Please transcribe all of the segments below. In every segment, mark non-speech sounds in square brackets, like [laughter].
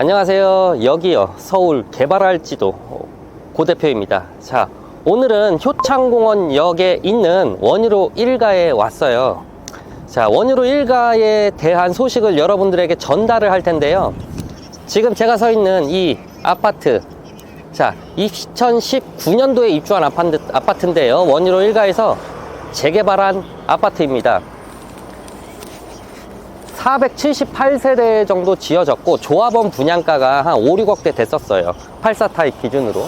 안녕하세요. 여기요. 서울 개발할지도 고 대표입니다. 자, 오늘은 효창공원역에 있는 원유로 1가에 왔어요. 자, 원유로 1가에 대한 소식을 여러분들에게 전달을 할 텐데요. 지금 제가 서 있는 이 아파트. 자, 2019년도에 입주한 아파트, 아파트인데요. 원유로 1가에서 재개발한 아파트입니다. 478세대 정도 지어졌고 조합원 분양가가 한 5, 6억대 됐었어요. 84 타입 기준으로.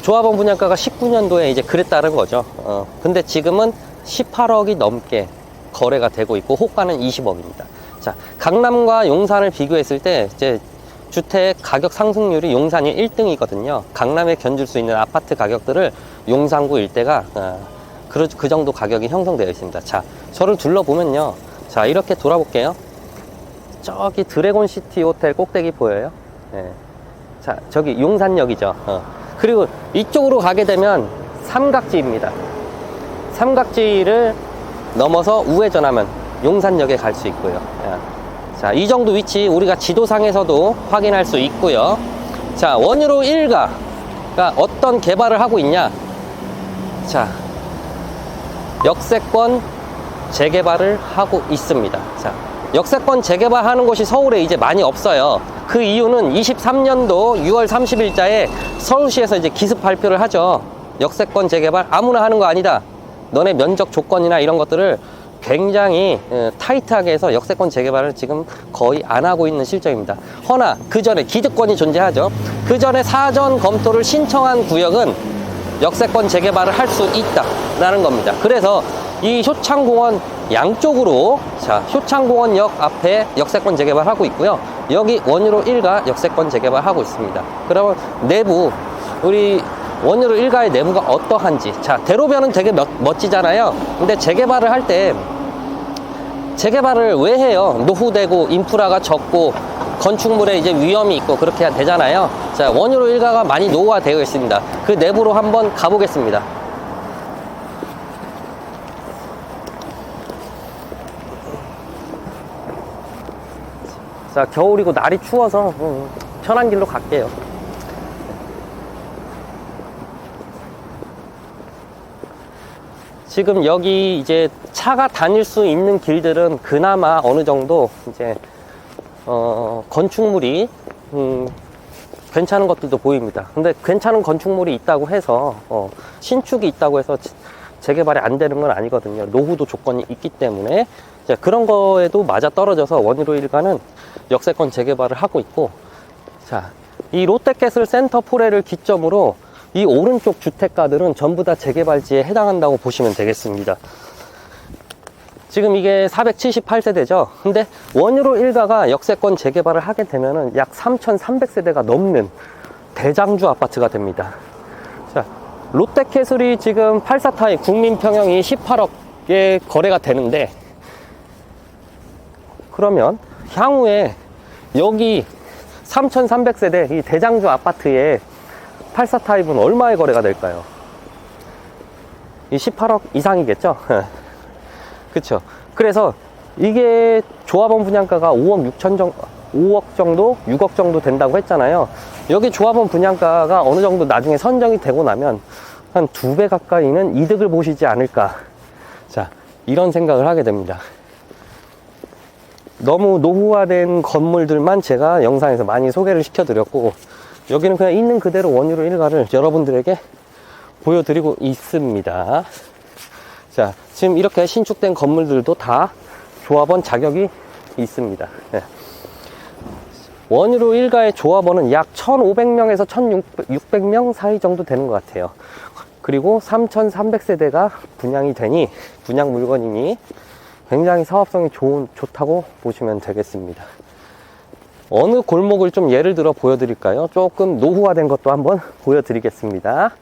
조합원 분양가가 19년도에 이제 그랬다는 거죠. 어, 근데 지금은 18억이 넘게 거래가 되고 있고 호가는 20억입니다. 자 강남과 용산을 비교했을 때 이제 주택 가격 상승률이 용산이 1등이거든요. 강남에 견줄 수 있는 아파트 가격들을 용산구 일대가 어, 그, 그 정도 가격이 형성되어 있습니다. 자, 저를 둘러보면요. 자, 이렇게 돌아볼게요. 저기 드래곤 시티 호텔 꼭대기 보여요? 네. 자, 저기 용산역이죠. 어. 그리고 이쪽으로 가게 되면 삼각지입니다. 삼각지를 넘어서 우회전하면 용산역에 갈 수 있고요. 예. 자, 이 정도 위치 우리가 지도상에서도 확인할 수 있고요. 자, 원유로 1가가 어떤 개발을 하고 있냐? 자, 역세권 재개발을 하고 있습니다. 자, 역세권 재개발하는 곳이 서울에 이제 많이 없어요. 그 이유는 23년도 6월 30일자에 서울시에서 이제 기습 발표를 하죠. 역세권 재개발 아무나 하는 거 아니다. 너네 면적 조건이나 이런 것들을 굉장히 어, 타이트하게 해서 역세권 재개발을 지금 거의 안 하고 있는 실정입니다. 허나 그 전에 기득권이 존재하죠. 그 전에 사전 검토를 신청한 구역은 역세권 재개발을 할 수 있다라는 겁니다. 그래서 이 효창공원 양쪽으로 자 효창공원역 앞에 역세권 재개발하고 있고요. 여기 원유로 1가 역세권 재개발하고 있습니다. 그러면 내부 우리 원유로 1가의 내부가 어떠한지 자 대로변은 되게 멋, 멋지잖아요. 근데 재개발을 할 때 재개발을 왜 해요? 노후되고 인프라가 적고 건축물에 이제 위험이 있고 그렇게 되잖아요. 자, 원유로 일가가 많이 노후화 되어 있습니다. 그 내부로 한번 가보겠습니다. 자, 겨울이고 날이 추워서 음, 편한 길로 갈게요. 지금 여기 이제 차가 다닐 수 있는 길들은 그나마 어느 정도 이제 어, 건축물이 음, 괜찮은 것들도 보입니다. 근데 괜찮은 건축물이 있다고 해서 어, 신축이 있다고 해서 지- 재개발이 안 되는 건 아니거든요. 노후도 조건이 있기 때문에 그런 거에도 맞아 떨어져서 원유로 일가는 역세권 재개발을 하고 있고 자, 이 롯데캐슬 센터 포레를 기점으로 이 오른쪽 주택가들은 전부 다 재개발지에 해당한다고 보시면 되겠습니다. 지금 이게 478세대죠. 근데 원유로 일가가 역세권 재개발을 하게 되면은 약 3,300세대가 넘는 대장주 아파트가 됩니다. 자, 롯데캐슬이 지금 84타입 국민평형이 18억에 거래가 되는데 그러면 향후에 여기 3,300세대 이 대장주 아파트에 84타입은 얼마에 거래가 될까요? 이 18억 이상이겠죠? [laughs] 그쵸. 그래서 이게 조합원 분양가가 5억 6천 정도, 5억 정도, 6억 정도 된다고 했잖아요. 여기 조합원 분양가가 어느 정도 나중에 선정이 되고 나면 한 두 배 가까이는 이득을 보시지 않을까. 자, 이런 생각을 하게 됩니다. 너무 노후화된 건물들만 제가 영상에서 많이 소개를 시켜드렸고, 여기는 그냥 있는 그대로 원유로 일가를 여러분들에게 보여드리고 있습니다. 자, 지금 이렇게 신축된 건물들도 다 조합원 자격이 있습니다. 예. 원유로 일가의 조합원은 약 1,500명에서 1,600명 사이 정도 되는 것 같아요. 그리고 3,300세대가 분양이 되니, 분양 물건이니 굉장히 사업성이 좋은, 좋다고 보시면 되겠습니다. 어느 골목을 좀 예를 들어 보여드릴까요? 조금 노후화된 것도 한번 보여드리겠습니다.